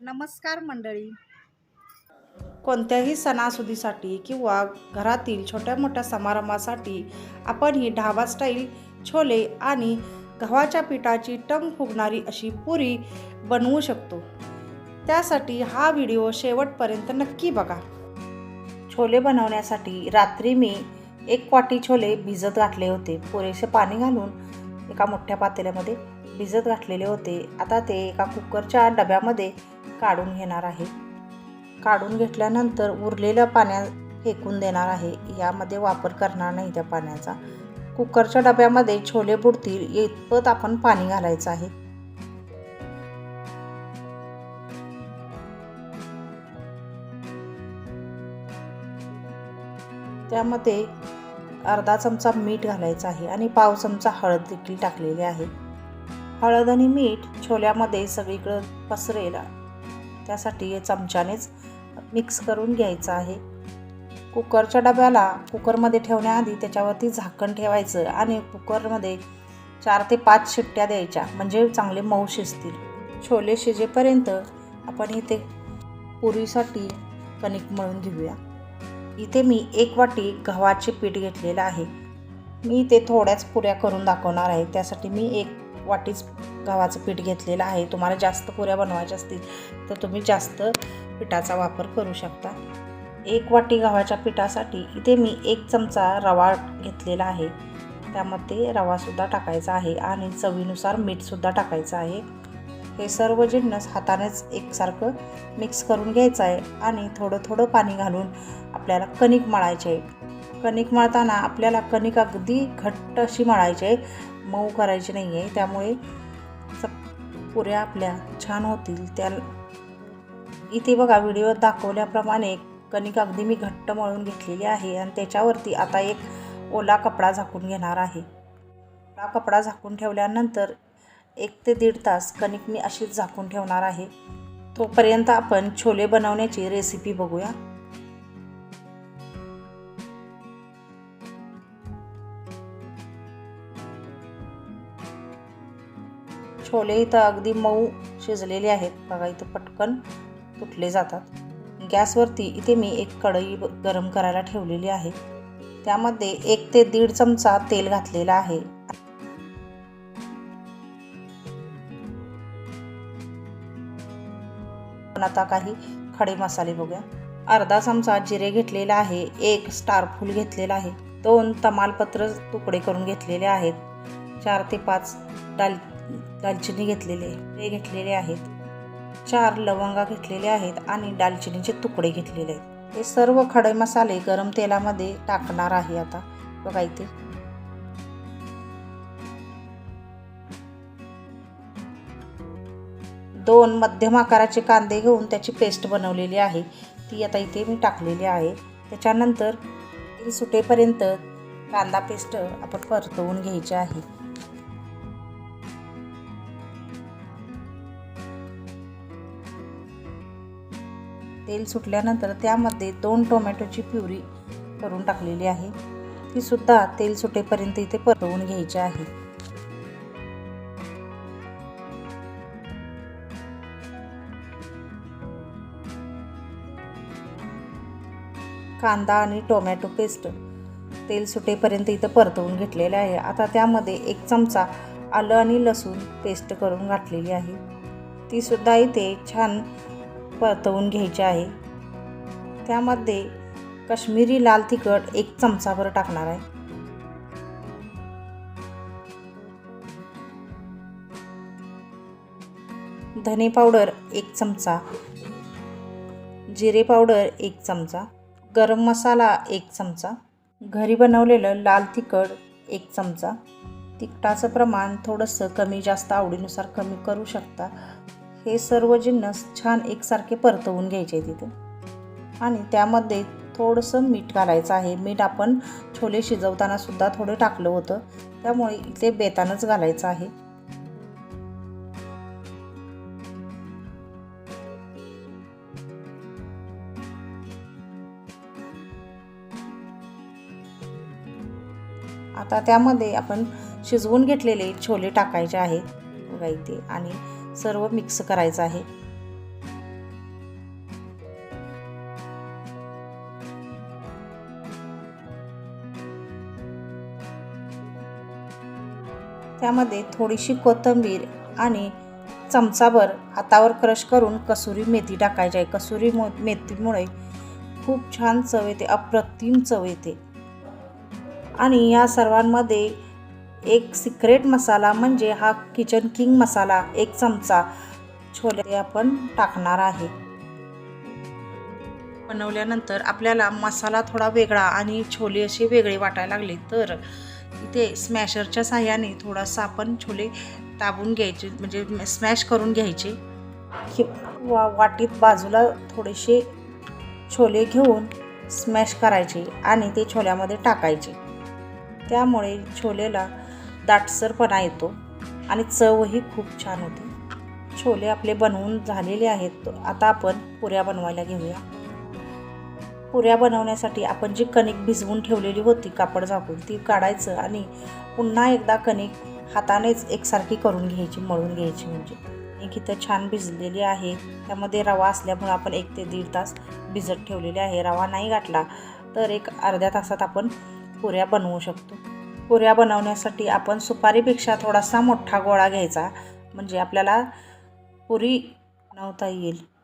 नमस्कार मंडळी. कोणत्याही सणासुदीसाठी किंवा घरातील छोट्या मोठ्या समारंभासाठी आपण ही ढाबा स्टाईल छोले आणि गव्हाच्या पिठाची टंग फुगणारी अशी पुरी बनवू शकतो. त्यासाठी हा व्हिडिओ शेवटपर्यंत नक्की बघा. छोले बनवण्यासाठी रात्री मी एक वाटी छोले भिजत घातले होते. पुरेसे पाणी घालून एका मोठ्या पातेल्यामध्ये भिजत घातलेले होते. आता ते एका कुकरच्या डब्यामध्ये काढून घेणार आहे. काढून घेतल्यानंतर उरलेलं पाण्यात फेकून देणार आहे. यामध्ये वापर करणार नाही त्या पाण्याचा. कुकरच्या डब्यामध्ये छोले बुडतील इतपत आपण पाणी घालायचं आहे. त्यामध्ये अर्धा चमचा मीठ घालायचं आहे आणि पाव चमचा हळद देखील टाकलेली आहे. हळद आणि मीठ छोल्यामध्ये सगळीकडं पसरेल. त्यासाठी हे चमच्यानेच मिक्स करून घ्यायचं आहे. कुकरच्या डब्याला कुकरमध्ये ठेवण्याआधी त्याच्यावरती झाकण ठेवायचं आणि कुकरमध्ये चार ते पाच शिट्ट्या द्यायच्या म्हणजे चांगले मऊ शिजतील. छोले शिजेपर्यंत आपण इथे पुरीसाठी कणिक मळून घेऊया. इथे मी एक वाटी गव्हाचे पीठ घेतलेलं आहे. मी ते थोड्याच पुऱ्या करून दाखवणार आहे. त्यासाठी मी एक वाटीच गव्हाचं पीठ घेतलेलं आहे. तुम्हाला जास्त पुऱ्या बनवायच्या असतील तर तुम्ही जास्त पिठाचा वापर करू शकता. एक वाटी गव्हाच्या पिठासाठी इथे मी एक चमचा रवा घेतलेला आहे. त्यामध्ये रवासुद्धा टाकायचा आहे आणि चवीनुसार मीठसुद्धा टाकायचं आहे. हे सर्व जिन्नस हातानेच एकसारखं मिक्स करून घ्यायचं आहे आणि थोडं थोडं पाणी घालून आपल्याला कणिक मळायचे आहे. कणिक मळताना आपल्याला कणिक अगदी घट्ट अशी मळायची आहे. मऊ करायची नाही आहे त्यामुळे स- पुऱ्या आपल्या छान होतील. त्या इथे बघा व्हिडिओत दाखवल्याप्रमाणे कणिक अगदी मी घट्ट मळून घेतलेली आहे आणि त्याच्यावरती आता एक ओला कपडा झाकून घेणार आहे. ओला कपडा झाकून ठेवल्यानंतर एक ते दीड तास कणिक मी अशीच झाकून ठेवणार आहे. तोपर्यंत आपण छोले बनवण्याची रेसिपी बघूया. छोले इथं अगदी मऊ शिजलेले आहेत. बघा इथं पटकन तुटले जातात. गॅसवरती इथे मी एक कढई गरम करायला ठेवलेली आहे. त्यामध्ये एक ते दीड चमचा तेल घातलेला आहे. पण आता काही खडे मसाले बघूया. अर्धा चमचा जिरे घेतलेला आहे. एक स्टारफूल घेतलेला आहे. दोन तमालपत्र तुकडे करून घेतलेले आहेत. चार ते पाच डाल दालचिनी घेतलेले ते घेतलेले आहेत. चार लवंगा घेतलेले आहेत आणि दालचिनीचे तुकडे घेतलेले आहेत. हे सर्व खडे मसाले गरम तेलामध्ये टाकणार आहे आता. बघा इथे. दोन मध्यम आकाराचे कांदे घेऊन त्याची पेस्ट बनवलेली आहे. ती आता इथे मी टाकलेली आहे. त्याच्यानंतर तेल सुटेपर्यंत कांदा पेस्ट आपण परतवून घ्यायची आहे. तेल सुटल्यानंतर त्यामध्ये दोन टोमॅटोची प्युरी करून टाकलेली आहे. ती सुद्धा तेल सुटेपर्यंत इथे परतवून घ्यायची आहे. कांदा आणि टोमॅटो पेस्ट तेल सुटेपर्यंत इथं परतवून घेतलेले आहे. आता त्यामध्ये एक चमचा आलं आणि लसूण पेस्ट करून घातलेली आहे. ती सुद्धा इथे छान परतवून घ्यायचे आहे. त्यामध्ये कश्मीरी लाल तिखट एक चमचाभर टाकणार आहे. धने पावडर एक चमचा. जिरे पावडर एक चमचा. गरम मसाला एक चमचा. घरी बनवलेलं लाल तिखट एक चमचा. तिखटाचं प्रमाण थोडंसं कमी जास्त आवडीनुसार कमी करू शकता. हे सर्व जिन्नस छान एकसारखे परतवून घ्यायचे तिथे. आणि त्यामध्ये थोडंसं मीठ घालायचं आहे. मीठ आपण छोले शिजवताना सुद्धा थोडं टाकलं होतं. त्यामुळे इथे बेतानच घालायचं आहे. आता त्यामध्ये आपण शिजवून घेतलेले छोले टाकायचे आहेत बघा इथे. आणि सर्व मिक्स करायचं आहे. त्यामध्ये थोडीशी कोथिंबीर आणि चमचाभर हातावर क्रश करून कसुरी मेथी टाकायची आहे. कसुरी मो मेथीमुळे खूप छान चव येते अप्रतिम चव येते. आणि या सर्वांमध्ये एक सिक्रेट मसाला म्हणजे हा किचन किंग मसाला एक चमचा छोले आपण टाकणार आहे. बनवल्यानंतर आपल्याला मसाला थोडा वेगळा आणि छोले असे वेगळे वाटायला लागले तर इथे स्मॅशरच्या साह्याने थोडासा आपण छोले दाबून घ्यायचे म्हणजे स्मॅश करून घ्यायचे. वा वाटीत बाजूला थोडेसे छोले घेऊन स्मॅश करायचे आणि ते छोल्यामध्ये टाकायचे. त्यामुळे छोलेला दाटसरपणा येतो आणि चवही खूप छान होते. छोले आपले बनवून झालेले आहेत. आता आपण पुऱ्या बनवायला घेऊया. पुऱ्या बनवण्यासाठी आपण जी कणिक भिजवून ठेवलेली होती कापड झाकून ती काढायचं आणि पुन्हा एकदा कणिक हातानेच एकसारखी करून घ्यायची मळून घ्यायची म्हणजे. एक इथं छान भिजलेली आहे. त्यामध्ये रवा असल्यामुळे आपण एक ते दीड तास भिजत ठेवलेले आहे. रवा नाही गाठला तर एक अर्ध्या तासात आपण पुऱ्या बनवू शकतो. पुऱ्या बनवण्यासाठी आपण सुपारीपेक्षा थोडासा मोठा गोळा घ्यायचा. म्हणजे आपल्याला पुरी बनवता येईल.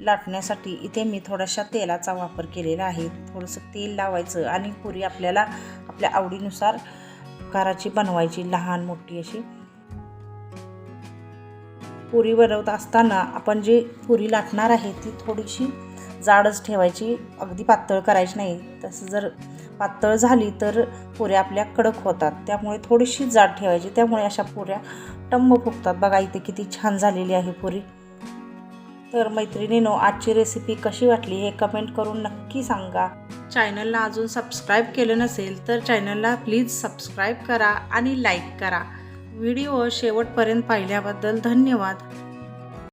लाटण्यासाठी इथे मी थोड्याशा तेलाचा वापर केलेला आहे. थोडंसं तेल लावायचं आणि पुरी आपल्याला आपल्या आवडीनुसार आकाराची बनवायची लहान मोठी अशी. पुरी बनवत असताना आपण जी पुरी लाटणार आहे ती थोडीशी जाडच ठेवायची. अगदी पातळ करायची नाही. तसं जर पातळ झाली तर पुऱ्या आपल्या कडक होतात. त्यामुळे थोडीशी जाड ठेवायची. त्यामुळे अशा पुऱ्या टंब फुगतात. बघा इथे किती छान झालेली आहे पुरी. तर मैत्रिणीनो आजची रेसिपी कशी वाटली हे कमेंट करून नक्की सांगा. चॅनलला अजून सबस्क्राईब केलं नसेल तर चॅनलला प्लीज सबस्क्राईब करा आणि लाईक करा. व्हिडिओ शेवटपर्यंत पाहिल्याबद्दल धन्यवाद.